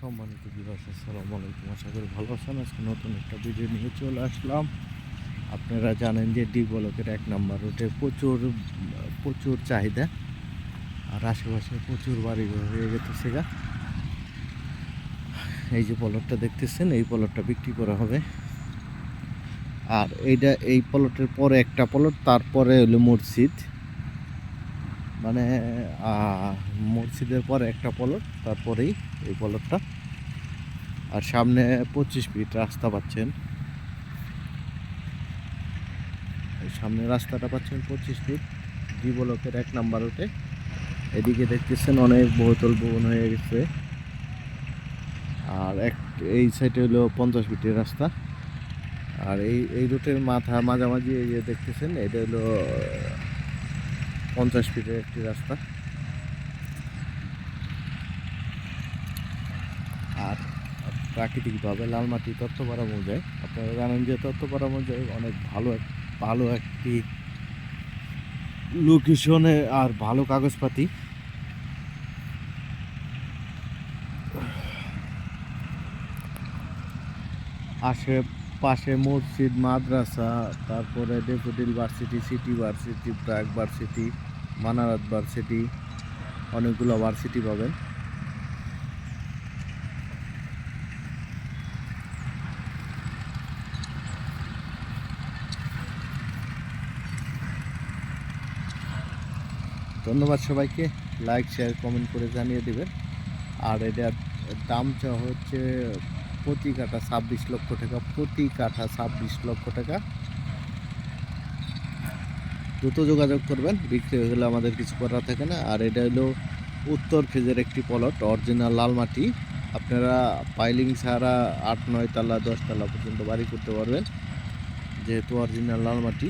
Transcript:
সম্মানিত বিভাস আসসালামু আলাইকুম। আশা করি ভালো আছেন। আজকে নতুন একটা ভিডিও নিয়ে চলে আসলাম। আপনারা জানেন যে ডি ব্লকের এক নাম্বার রুটে প্রচুর প্রচুর চাহিদা আর আশেপাশে প্রচুর বাড়ি হয়ে গেছে গা। এই যে পলটটা দেখতেছেন, এই পলটটা বিক্রি করা হবে। আর এইটা, এই পলটের পরে একটা পলট তারপরে হলো মসজিদ। মানে মসজিদের পরে একটা পলট তারপরেই এই পলটটা আর সামনে পঁচিশ ফিট রাস্তা পাচ্ছেন। সামনে রাস্তাটা পাচ্ছেন পঁচিশ ফিট ডি ব্লকের এক নাম্বার ওটে এদিকে দেখতেছেন অনেক বহুতল ভবন হয়ে গেছে। আর এক, এই সাইডে হলো পঞ্চাশ ফিটের রাস্তা। আর এই এই রুটের মাথা, মাঝামাঝি এই যে দেখতেছেন, এটা হলো পঞ্চাশ ফিটের একটি রাস্তা। আর প্রাকৃতিকভাবে লালমাটি তত্ত্বপাড়া মৌজায় আপনারা জানেন যে তত্ত্বপাড়া মৌজায় অনেক ভালো ভালো একটি লোকেশনে আর ভালো কাগজপাতি। আশেপাশে মসজিদ, মাদ্রাসা, তারপরে Daffodil varsity, city varsity BRAC varsity, Manarat varsity, অনেকগুলো ভার্সিটি পাবেন। ধন্যবাদ সবাইকে। লাইক, শেয়ার, কমেন্ট করে জানিয়ে দেবেন। আর এটার দাম চা হচ্ছে প্রতি কাঠা ছাব্বিশ লক্ষ টাকা, প্রতি কাঠা ছাব্বিশ লক্ষ টাকা। দ্রুত যোগাযোগ করবেন, বিক্রি হয়ে গেলে আমাদের কিছু করার থাকে না। আর এটা হলো উত্তর ফেজের একটি পলট অরিজিনাল লাল মাটি। আপনারা পাইলিং ছাড়া আট, নয় তালা, দশ তালা পর্যন্ত বাড়ি করতে পারবেন, যেহেতু অরিজিনাল লাল মাটি।